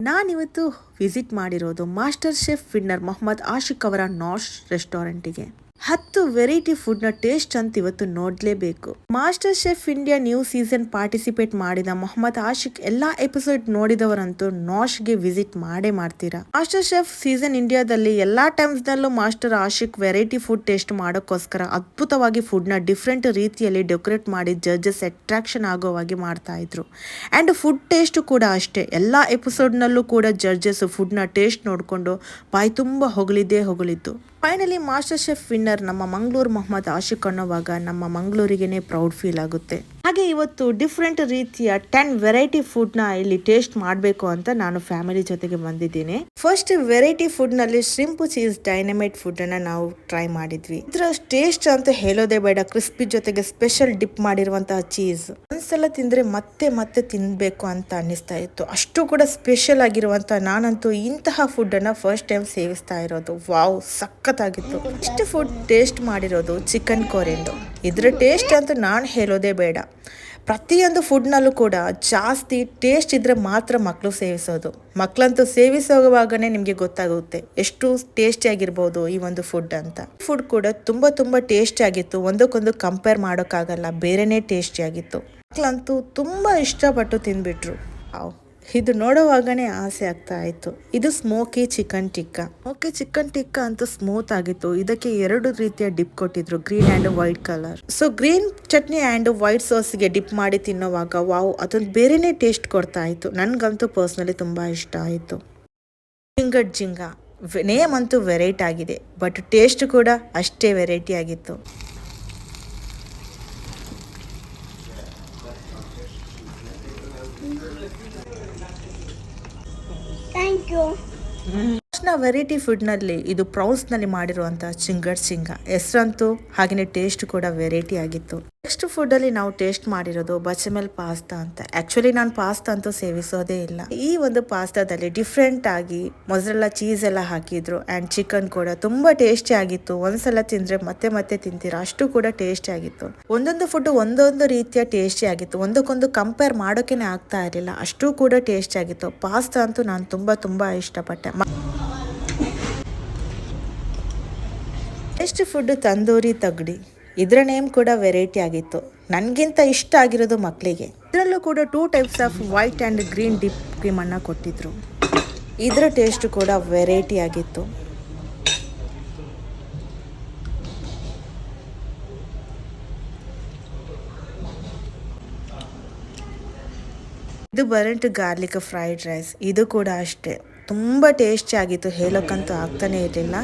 ನಾನಿವತ್ತು ವಿಸಿಟ್ ಮಾಡಿರೋದು master chef winner Mohammed Ashiq ಅವರ ನಾಶ್ ರೆಸ್ಟೋರೆಂಟಿಗೆ ಹತ್ತು ವೆರೈಟಿ ಫುಡ್ನ ಟೇಸ್ಟ್ ಅಂತ ಇವತ್ತು ನೋಡಲೇಬೇಕು. Master chef India new season participate ಮಾಡಿದ ಮೊಹಮ್ಮದ್ ಆಶಿಕ್ ಎಲ್ಲಾ ಎಪಿಸೋಡ್ ನೋಡಿದವರಂತೂ ನಾಶ್ಗೆ ವಿಸಿಟ್ ಮಾಡೇ ಮಾಡ್ತೀರಾ? ಮಾಸ್ಟರ್ ಶೆಫ್ ಸೀಸನ್ ಇಂಡಿಯಾದಲ್ಲಿ ಎಲ್ಲಾ ಟೈಮ್ಸ್ ನಲ್ಲೂ master Ashiq variety food taste ಮಾಡೋಕ್ಕೋಸ್ಕರ ಅದ್ಭುತವಾಗಿ ಫುಡ್ನ ಡಿಫ್ರೆಂಟ್ ರೀತಿಯಲ್ಲಿ ಡೆಕೋರೇಟ್ ಮಾಡಿ ಜಡ್ಜಸ್ ಅಟ್ರಾಕ್ಷನ್ ಆಗೋವಾಗಿ ಮಾಡ್ತಾ ಇದ್ರು. ಅಂಡ್ ಫುಡ್ ಟೇಸ್ಟ್ ಕೂಡ ಅಷ್ಟೇ, ಎಲ್ಲಾ ಎಪಿಸೋಡ್ನಲ್ಲೂ ಕೂಡ ಜಡ್ಜಸ್ ಫುಡ್ನ ಟೇಸ್ಟ್ ನೋಡಿಕೊಂಡು ಬಾಯಿ ತುಂಬ ಹೊಗಳಿದ್ದೇ ಹೊಗಳಿದ್ದು ಫೈನಲಿ ಮಾಸ್ಟರ್ ಶೆಫ್ ವಿನ್ನರ್ ನಮ್ಮ ಮಂಗಳೂರು ಮೊಹಮ್ಮದ್ ಆಶಿಕ್ ಅನ್ನೋವಾಗ ನಮ್ಮ ಮಂಗಳೂರಿಗೇನೆ ಪ್ರೌಡ್ ಫೀಲ್ ಆಗುತ್ತೆ. ಹಾಗೆ ಇವತ್ತು ಡಿಫ್ರೆಂಟ್ ರೀತಿಯ ಟೆನ್ ವೆರೈಟಿ ಫುಡ್ನ ಇಲ್ಲಿ ಟೇಸ್ಟ್ ಮಾಡಬೇಕು ಅಂತ ನಾನು ಫ್ಯಾಮಿಲಿ ಜೊತೆಗೆ ಬಂದಿದ್ದೀನಿ. ಫಸ್ಟ್ ವೆರೈಟಿ ಫುಡ್ನಲ್ಲಿ ಶ್ರಿಂಪ್ ಚೀಸ್ ಡೈನಮೈಟ್ ಫುಡ್ ಅನ್ನ ನಾವು ಟ್ರೈ ಮಾಡಿದ್ವಿ. ಇದರ ಟೇಸ್ಟ್ ಅಂತ ಹೇಳೋದೇ ಬೇಡ ಕ್ರಿಸ್ಪಿ ಜೊತೆಗೆ ಸ್ಪೆಷಲ್ ಡಿಪ್ ಮಾಡಿರುವಂತಹ ಚೀಸ್ ಒಂದ್ಸಲ ತಿಂದ್ರೆ ಮತ್ತೆ ಮತ್ತೆ ತಿನ್ಬೇಕು ಅಂತ ಅನ್ನಿಸ್ತಾ ಇತ್ತು. ಅಷ್ಟು ಕೂಡ ಸ್ಪೆಷಲ್ ಆಗಿರುವಂತ ನಾನಂತೂ ಇಂತಹ ಫುಡ್ ಅನ್ನ ಫಸ್ಟ್ ಟೈಮ್ ಸೇವಿಸ್ತಾ ಇರೋದು. ವಾವ್ ಸಖತ್ತಾಗಿತ್ತು. ಇಷ್ಟು ಫುಡ್ ಟೇಸ್ಟ್ ಮಾಡಿರೋದು ಚಿಕನ್ ಕೋರಿಂದು ಇದ್ರ ಟೇಸ್ಟ್ ಅಂತ ನಾನು ಹೇಳೋದೇ ಬೇಡ. ಪ್ರತಿಯೊಂದು ಫುಡ್ನಲ್ಲೂ ಕೂಡ ಜಾಸ್ತಿ ಟೇಸ್ಟ್ ಇದ್ದರೆ ಮಾತ್ರ ಮಕ್ಕಳು ಸೇವಿಸೋದು. ಮಕ್ಕಳಂತೂ ಸೇವಿಸೋವಾಗನೇ ನಿಮಗೆ ಗೊತ್ತಾಗುತ್ತೆ ಎಷ್ಟು ಟೇಸ್ಟಿಯಾಗಿರ್ಬೋದು ಈ ಒಂದು ಫುಡ್ ಅಂತ. ಫುಡ್ ಕೂಡ ತುಂಬ ತುಂಬ ಟೇಸ್ಟಿಯಾಗಿತ್ತು ಒಂದಕ್ಕೊಂದು ಕಂಪೇರ್ ಮಾಡೋಕ್ಕಾಗಲ್ಲ, ಬೇರೆನೇ ಟೇಸ್ಟಿಯಾಗಿತ್ತು ಮಕ್ಕಳಂತೂ ತುಂಬ ಇಷ್ಟಪಟ್ಟು ತಿಂದ್ಬಿಟ್ರು. ಇದು ನೋಡುವಾಗನೇ ಆಸೆ ಆಗ್ತಾ ಇತ್ತು. ಇದು smoky chicken tikka. Okay chicken tikka ಅಂತೂ ಸ್ಮೂತ್ ಆಗಿತ್ತು. ಇದಕ್ಕೆ ಎರಡು ರೀತಿಯ ಡಿಪ್ ಕೊಟ್ಟಿದ್ರು, green and white colour. So green chutney and white ಸಾಸ್ಗೆ dip ಮಾಡಿ ತಿನ್ನೋವಾಗ, ವಾವ್, ಅದೊಂದು ಬೇರೆನೇ ಟೇಸ್ಟ್ ಕೊಡ್ತಾ ಇತ್ತು. ನನಗಂತೂ ಪರ್ಸ್ನಲಿ ತುಂಬಾ ಇಷ್ಟ ಆಯಿತು. ಜಿಂಗಡ್ ಜಿಂಗ. ನೇಮ್ ಅಂತೂ ವೆರೈಟಿ ಆಗಿದೆ, ಬಟ್ ಟೇಸ್ಟ್ ಕೂಡ ಅಷ್ಟೇ ವೆರೈಟಿ ಆಗಿತ್ತು. You. ನ ವೆರೈಟಿ ಫುಡ್ನಲ್ಲಿ ಇದು ಪ್ರೌನ್ಸ್ನಲ್ಲಿ ಮಾಡಿರುವಂಥ ಚಿಂಗಡ್ ಚಿಂಗ ಹೆಸರಂತೂ ಹಾಗೆಯೇ ಟೇಸ್ಟ್ ಕೂಡ ವೆರೈಟಿ ಆಗಿತ್ತು ನೆಕ್ಸ್ಟ್ ಫುಡ್ಡಲ್ಲಿ ನಾವು ಟೇಸ್ಟ್ ಮಾಡಿರೋದು ಬಚಮೆಲ್ ಪಾಸ್ತಾ ಅಂತ. ಆ್ಯಕ್ಚುಲಿ ನಾನು ಪಾಸ್ತಾ ಅಂತೂ ಸೇವಿಸೋದೇ ಇಲ್ಲ. ಈ ಒಂದು ಪಾಸ್ತಾದಲ್ಲಿ ಡಿಫ್ರೆಂಟ್ ಆಗಿ ಮೊಸರೆಲ್ಲ ಚೀಸ್ ಎಲ್ಲ ಹಾಕಿದ್ರು ಆ್ಯಂಡ್ ಚಿಕನ್ ಕೂಡ ತುಂಬ ಟೇಸ್ಟಿ ಆಗಿತ್ತು. ಒಂದ್ಸಲ ತಿಂದರೆ ಮತ್ತೆ ಮತ್ತೆ ತಿಂತೀರಾ? ಅಷ್ಟು ಕೂಡ ಟೇಸ್ಟಿ ಆಗಿತ್ತು. ಒಂದೊಂದು ಫುಡ್ ಒಂದೊಂದು ರೀತಿಯ ಟೇಸ್ಟಿ ಆಗಿತ್ತು. ಒಂದಕ್ಕೊಂದು ಕಂಪೇರ್ ಮಾಡೋಕೆನೆ ಆಗ್ತಾ ಇರಲಿಲ್ಲ. ಅಷ್ಟು ಕೂಡ ಟೇಸ್ಟಿ ಆಗಿತ್ತು. ಪಾಸ್ತಾ ಅಂತೂ ನಾನು ತುಂಬ ತುಂಬ ಇಷ್ಟಪಟ್ಟೆ. ನೆಕ್ಸ್ಟ್ ಫುಡ್ ತಂದೂರಿ ತಗಡಿ. ಇದರ ನೇಮ್ ಕೂಡ ವೆರೈಟಿ ಆಗಿತ್ತು. ನನಗಿಂತ ಇಷ್ಟ ಆಗಿರೋದು ಮಕ್ಕಳಿಗೆ ಇದರಲ್ಲೂ ಕೂಡ two types of white and green dip ಕ್ರೀಮನ್ನು ಕೊಟ್ಟಿದ್ರು. ಇದರ ಟೇಸ್ಟ್ ಕೂಡ ವೆರೈಟಿ ಆಗಿತ್ತು. ಇದು ಬರೆಂಟ್ ಗಾರ್ಲಿಕ್ ಫ್ರೈಡ್ ರೈಸ್ ಇದು ಕೂಡ ಅಷ್ಟೇ. ತುಂಬ ಟೇಸ್ಟಿ ಆಗಿತ್ತು. ಹೇಳೋಕ್ಕಂತೂ ಆಗ್ತಾನೇ ಇರಲಿಲ್ಲ.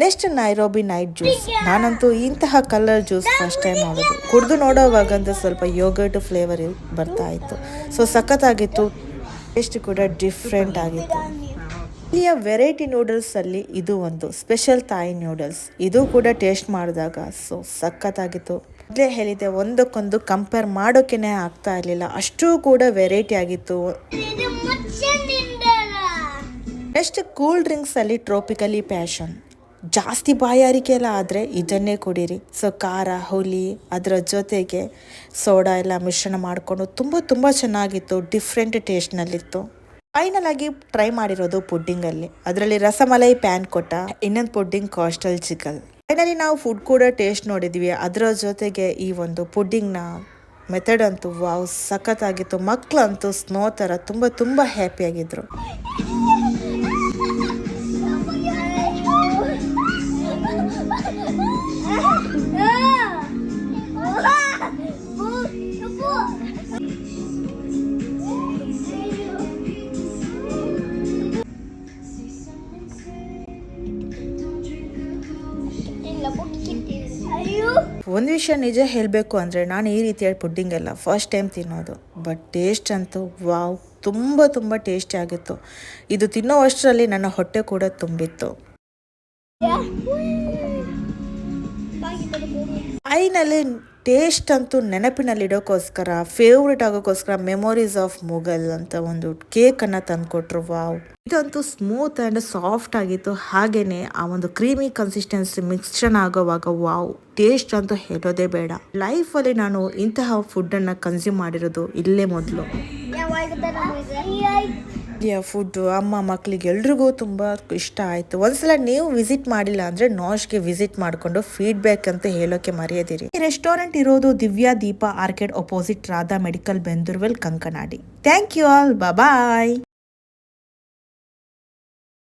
Next Nairobi night juice. ನಾನಂತೂ ಇಂತಹ ಕಲರ್ ಜ್ಯೂಸ್ ಫಸ್ಟ್ ಟೈಮ್ ಮಾಡೋದು. ಕುಡಿದು ನೋಡೋವಾಗಂತೂ ಸ್ವಲ್ಪ ಯೋಗರ್ಟ್ ಫ್ಲೇವರ್ ಬರ್ತಾ ಇತ್ತು. ಸೊ ಸಖತ್ತಾಗಿತ್ತು. ಟೇಸ್ಟ್ ಕೂಡ ಡಿಫ್ರೆಂಟ್ ಆಗಿತ್ತು. ಇಲ್ಲಿಯ ವೆರೈಟಿ ನೂಡಲ್ಸಲ್ಲಿ ಇದು ಒಂದು. ಸ್ಪೆಷಲ್ ತಾಯಿ ನೂಡಲ್ಸ್ ಇದು ಕೂಡ ಟೇಸ್ಟ್ ಮಾಡಿದಾಗ ಸೊ ಸಖತ್ತಾಗಿತ್ತು. ಮೊದಲೇ ಹೇಳಿದೆ ಒಂದಕ್ಕೊಂದು ಕಂಪೇರ್ ಮಾಡೋಕ್ಕೇನೆ ಆಗ್ತಾ ಇರಲಿಲ್ಲ. ಅಷ್ಟು ಕೂಡ ವೆರೈಟಿ ಆಗಿತ್ತು. ನೆಕ್ಸ್ಟ್ ಕೂಲ್ ಡ್ರಿಂಕ್ಸ್ ಅಲ್ಲಿ ಟ್ರೋಪಿಕಲಿ ಪ್ಯಾಷನ್ ಜಾಸ್ತಿ ಬಾಯಾರಿಕೆ ಎಲ್ಲ ಆದರೆ ಇದನ್ನೇ ಕುಡೀರಿ. ಸೊ ಖಾರ ಹುಲಿ ಅದರ ಜೊತೆಗೆ ಸೋಡಾ ಎಲ್ಲ ಮಿಶ್ರಣ ಮಾಡಿಕೊಂಡು ತುಂಬ ತುಂಬ ಚೆನ್ನಾಗಿತ್ತು. ಡಿಫ್ರೆಂಟ್ ಟೇಸ್ಟ್ನಲ್ಲಿತ್ತು ಫೈನಲ್ ಆಗಿ ಟ್ರೈ ಮಾಡಿರೋದು ಪುಡ್ಡಿಂಗಲ್ಲಿ ಅದರಲ್ಲಿ ರಸಮಲೈ ಪ್ಯಾನ್ ಕೊಟ್ಟ. ಇನ್ನೊಂದು ಪುಡ್ಡಿಂಗ್ ಕಾಸ್ಟಲ್ ಚಿಕನ್ ಫೈನಲಿ ನಾವು ಫುಡ್ ಕೂಡ ಟೇಸ್ಟ್ ನೋಡಿದ್ವಿ. ಅದರ ಜೊತೆಗೆ ಈ ಒಂದು ಪುಡ್ಡಿಂಗ್ನ ಮೆಥಡ್ ಅಂತೂ ವಾವ್ ಸಖತ್ತಾಗಿತ್ತು. ಮಕ್ಕಳಂತೂ ಸ್ನೋ ಥರ ತುಂಬ ತುಂಬ ಹ್ಯಾಪಿಯಾಗಿದ್ರು ಒಂದು ವಿಷಯ ನಿಜ ಹೇಳಬೇಕು ಅಂದರೆ ನಾನು ಈ ರೀತಿಯ ಪುಡ್ಡಿಂಗ್ ಎಲ್ಲ ಫಸ್ಟ್ ಟೈಮ್ ತಿನ್ನೋದು. ಬಟ್ ಟೇಸ್ಟ್ ಅಂತೂ ವಾವ್ ತುಂಬ ತುಂಬ ಟೇಸ್ಟಿ ಆಗಿತ್ತು. ಇದು ತಿನ್ನೋವಷ್ಟರಲ್ಲಿ ನನ್ನ ಹೊಟ್ಟೆ ಕೂಡ ತುಂಬಿತ್ತು. ಫೈನಲಿ ಟೇಸ್ಟ್ ಅಂತೂ ನೆನಪಿನಲ್ಲಿಡೋಕ್ಕೋಸ್ಕರ ಫೇವ್ರೆಟ್ ಆಗೋಕ್ಕೋಸ್ಕರ ಮೆಮೊರೀಸ್ ಆಫ್ ಮೊಗಲ್ ಅಂತ ಒಂದು ಕೇಕನ್ನು ತಂದುಕೊಟ್ರು ವಾವ್ ಇದಂತೂ ಸ್ಮೂತ್ ಆ್ಯಂಡ್ ಸಾಫ್ಟ್ ಆಗಿತ್ತು. ಹಾಗೆಯೇ ಆ ಒಂದು ಕ್ರೀಮಿ ಕನ್ಸಿಸ್ಟೆನ್ಸಿ ಮಿಕ್ಸ್ಚರ್ ಆಗೋವಾಗ ವಾವ್ ಟೇಸ್ಟ್ ಅಂತೂ ಹೇಳೋದೇ ಬೇಡ. ಲೈಫಲ್ಲಿ ನಾನು ಇಂತಹ ಫುಡ್ಡನ್ನು ಕನ್ಸ್ಯೂಮ್ ಮಾಡಿರೋದು ಇಲ್ಲೇ ಮೊದಲು. ಫುಡ್ ಅಮ್ಮ ಮಕ್ಕಳಿಗೆ ಎಲ್ರಿಗೂ ತುಂಬ ಇಷ್ಟ ಆಯಿತು. ಒಂದ್ಸಲ ನೀವು ವಿಸಿಟ್ ಮಾಡಿಲ್ಲ ಅಂದರೆ ನಾಶ್ಗೆ ವಿಸಿಟ್ ಮಾಡಿಕೊಂಡು ಫೀಡ್ಬ್ಯಾಕ್ ಅಂತ ಹೇಳೋಕೆ ಮರೆಯದಿರಿ. ಈ ರೆಸ್ಟೋರೆಂಟ್ ಇರೋದು Divya Deepa arcade opposite Radha medical Bendoorwell Kankanadi. Thank you all bye